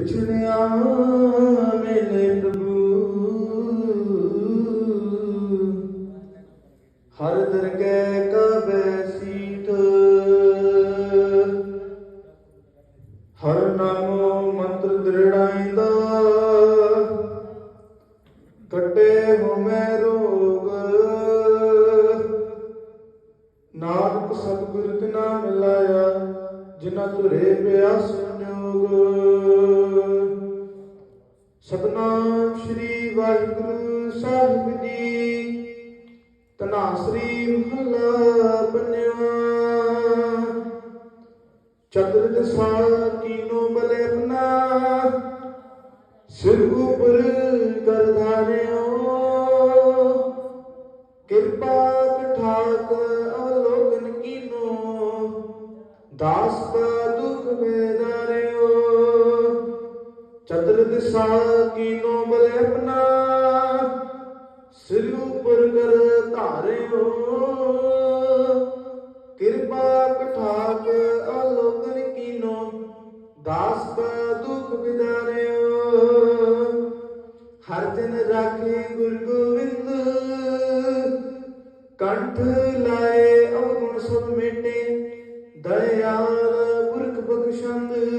ਵਿਛੜਿਆ ਮੈਨੇ ਪ੍ਰਭੂ। ਹਰ ਦਰਗਹਿ ਕਾ ਬੈਸੀਤ ਹਰ ਨਾਮੋ ਮੰਤਰ ਦ੍ਰਿੜਾਇਂਦਾ ਕੱਟੇ ਹੋਮੈ ਰੋਗ। ਨਾਨਕ ਸਤਿਗੁਰ ਤਿਨਾ ਮਿਲਾਇਆ ਜਿਨਾ ਤੁਰੇ ਪਿਆ ਸੰਜੋਗ ਸਤਨਾਮ ਸ੍ਰੀ ਵਾਹਿਗੁਰੂ ਸਾਹਿਬ ਜੀ। ਤਨਾ ਸ੍ਰੀ ਮਹਲਾ ਪੰਜਵਾ ਚਤੁਰ ਦਸਾ ਕੀਨੋ ਬਲੇ ਆਪਣਾ। ਸਿਰ ਉਪਰ ਕਰ ਕਿਰਪਾ ਕਠਾਕ ਅਵਲੋਕਨ ਕੀਨੋ। ਦਾਸ ਕਾ ਦੁਖ ਬੇਦਾਰਿਓ ਚਤੁਰ ਦਿਸਾ ਕੀਨੋ ਬਲੇ ਆਪਣਾ ਸਿਰ ਉਪਰ ਕਰ ਧਾਰਿਓ। ਕਿਰਪਾ ਕਠਾਕ ਅਲੋਕਨ ਕੀਨੋ। ਦਾਸ ਕਾ ਦੁਖ ਵਿਦਾਰਿਓ ਹਰ ਜਨ ਰਾਖੇ ਗੁਰ ਗੋਬਿੰਦ ਕੰਠ ਲਾਏ ਅਵਗੁਣ ਸਭ ਮੇਟੇ। ਦਇਆਲ ਪੁਰਖ ਬਖਸ਼ੰਦ।